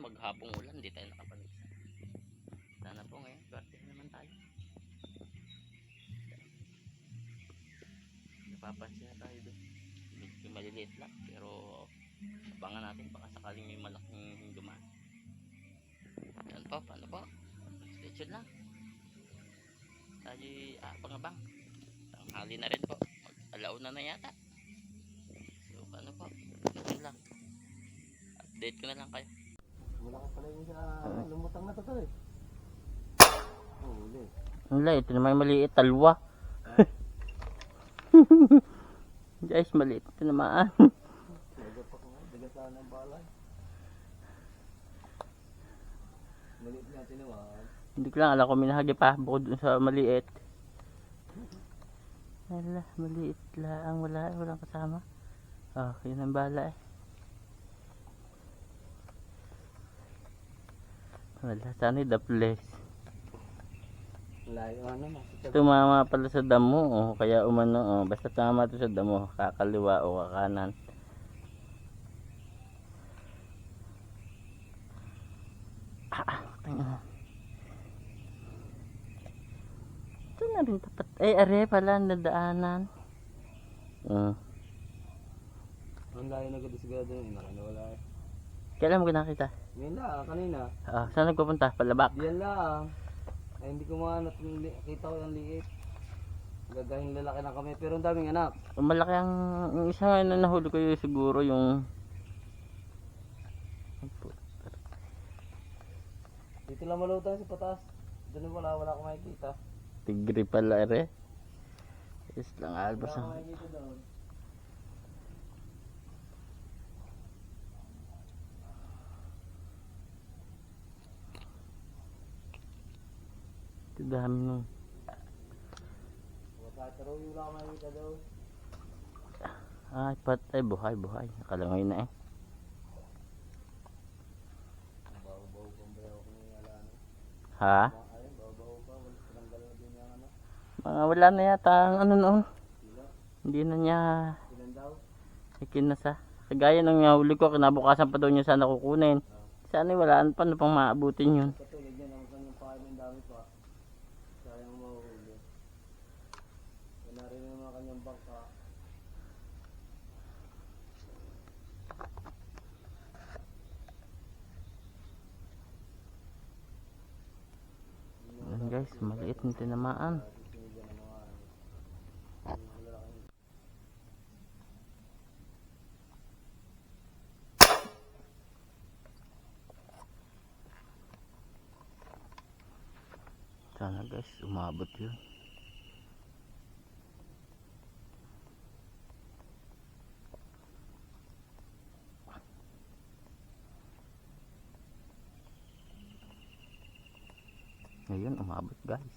maghapong ulan, di tayo nakapaligsa. Sana po ngayon, swerte na naman tayo. Napapansin na tayo doon. Medyo maliliit lang, pero abangan natin baka sakaling may malaking dumaan. Yan po, paano po? Stay tuned lang. Tayo abang-abang. Tanghali na rin po. Mag-alauna na yata. So, paano po? Stay lang. Update ko na lang kayo. Wala ka pala yung sa lumutang na to to eh. Huli. Wala, ito naman yung maliit, talwa. Guys, maliit ito naman. Daga pa ko nga. Daga sana ang balay. Maliit nga tinuwag. Hindi ko lang alam kung minahagi pa bukod dun sa maliit. Wala, maliit lang. Wala, walang kasama. Ah, yun ang bala eh. Wala, sana the place. Layo ano. Tumama pala sa damo, oh. kaya umano, oh. basta tama to sa damo, kakaliwa o kakanan. Ah, ah. Ito na rin tapat. Eh, are pala, nadaanan. Uh, Ang layo na gado siguro doon. Nakaniwala eh. Kailan mo nakita? Ngayon lang, kanina. Ah, saan nagpupunta? Palabak. Diyan lang. Ay, hindi ko li- kita ko yung liit. Gagahing lalaki na kami. Pero ang daming anak. Malaki ang, yung isa nga na nahuli ko yung siguro yung Dito lang malutang sa patas. Doon wala, wala akong makikita. tigre pala are. Is lang Wala albas akong ang makikita doon. Ito dami doon. Ay, pat, ay, buhay, buhay. Nakalangoy na eh. Ha? Pa. Wala na yata ang ano noon. Hindi na niya ikinasa. Kagaya nung nahuli ko, kinabukasan pa daw niya sana kukunin. Sana walaan pa na pang maabutin yun. Katulad yan, ang kanyang pahay ng dami pa. Sayang mahuhuli. Yan na rin yung mga kanyang bangka. Yan guys, maliit na tinamaan. Sana guys, umabot yun. Ngayon, umabot guys.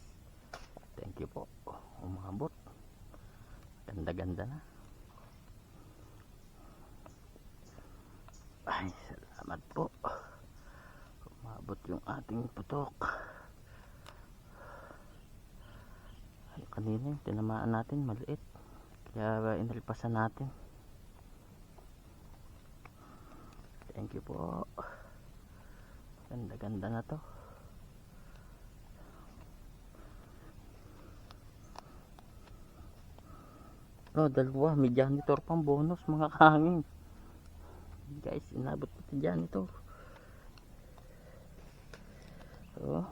Thank you po. Umabot. Ganda-ganda na. Ay, salamat po. Umabot yung ating putok. Ay, kanina yung tinamaan natin maliit kaya inalpasan natin thank you po ganda ganda na to oh dalawa. May janitor pang bonus mga kahangin. Guys inabot pati janitor oh.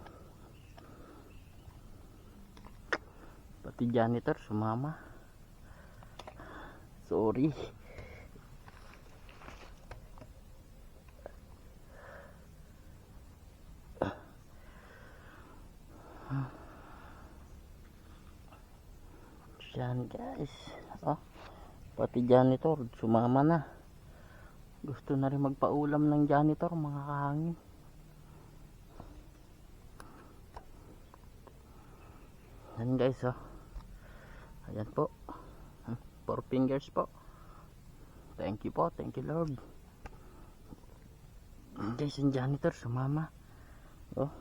Pati janitor sumama. Sorry yan guys oh pati janitor sumama na gusto na rin magpaulam ng janitor mga kahangin yan guys oh Ayan po. Four fingers po. Thank you po. Thank you Lord. Guys, yung janitor sumama. Oh.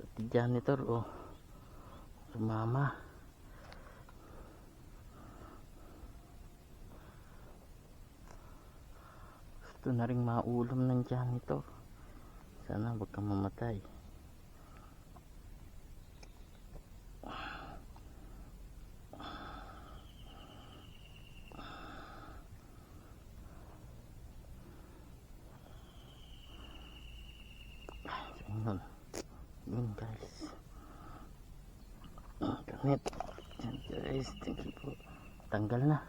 Pati janitor oh. Sumama. Gusto na rin maulam ng janitor. Sana wag kang mamatay. Yun. Yun guys. Ah, Gamit. Guys. Thank po. Tanggal na.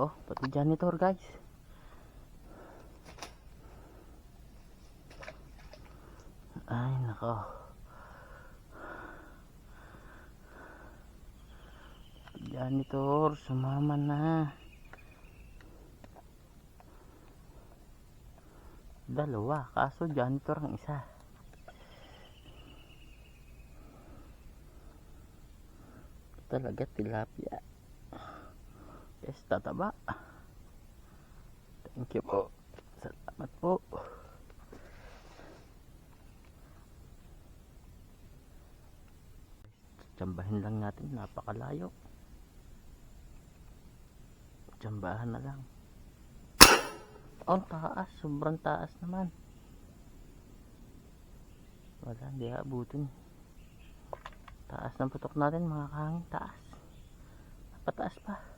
Oh, pati janitor guys. Ay, nako. Janitor, sumama na. Dalawa, kaso janitor ang isa. Talaga tilapia. Yes, tataba. Thank you po. Salamat po. Tsambahin lang natin, napakalayo. Tsambahan na lang. Oh, taas, sobrang taas naman. Wala, hindi abutin. Taas ng putok natin, mga kahangin, taas. Napataas pa.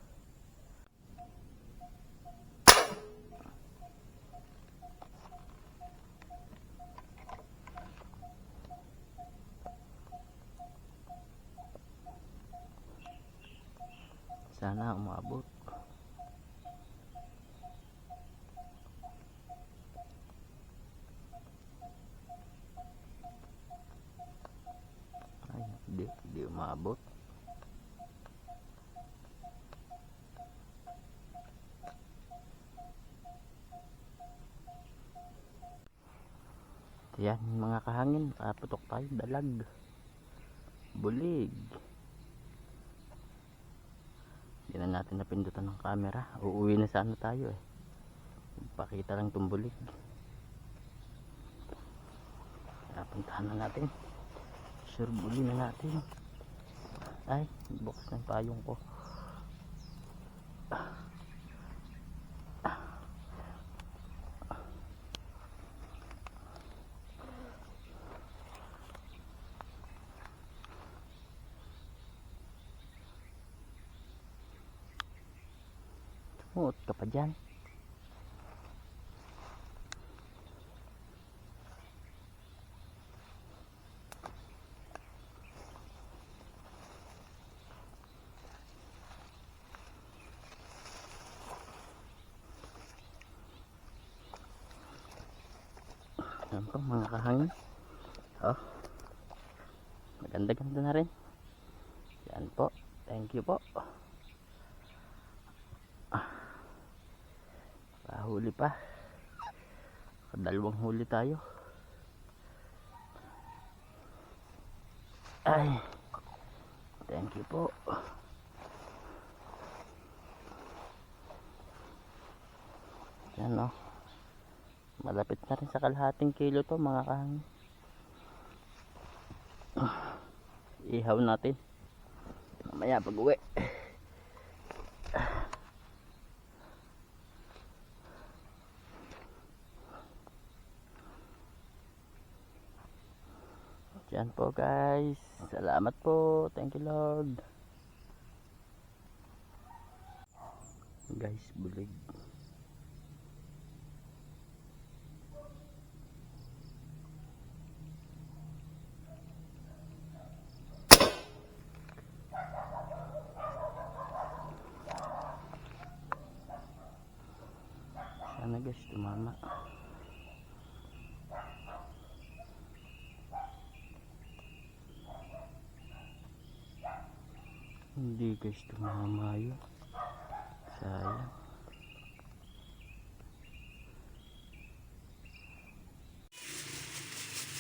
Sana umabot. Ay, hindi, hindi umabot. Yan, mga kahangin, paputok tayo, dalag. Bulig. Hindi na natin napindutan ng camera. Uuwi na sana tayo eh. Pakita lang itong bulig. Napuntahan na natin. Sure, buli na natin. Ay, bukas yung payong ko. Sumuot ka pa dyan. Yan po mga kahangin. Oh. Maganda-ganda na rin. Yan po. Thank you po. Kahuli pa. Kadalawang huli tayo. Ay. Thank you po. Yan o. Malapit na rin sa kalahating kilo to mga kahangin. Ihaw natin. Mamaya pag uwi. Yan po guys. Salamat po. Thank you Lord. Guys, bulig. Sana guys, tumama. Hindi guys, tumama yun. Sayang.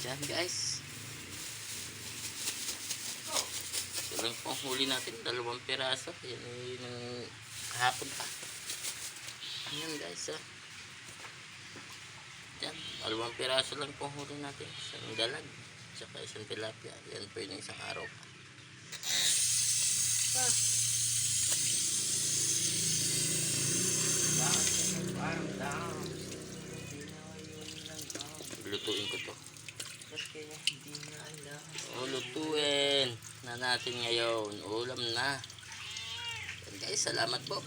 Diyan guys. Ito lang po huli natin. Dalawang piraso. Yan yung ng kahapon pa. Ayan guys ah. Yan. Dalawang piraso lang po ang huli natin. Isang dalag. Tsaka isang tilapia. Yan po yung isang araw pa pa. Lutuin ko to. O, lutuin na natin ngayon. Ulam na. And guys, salamat po.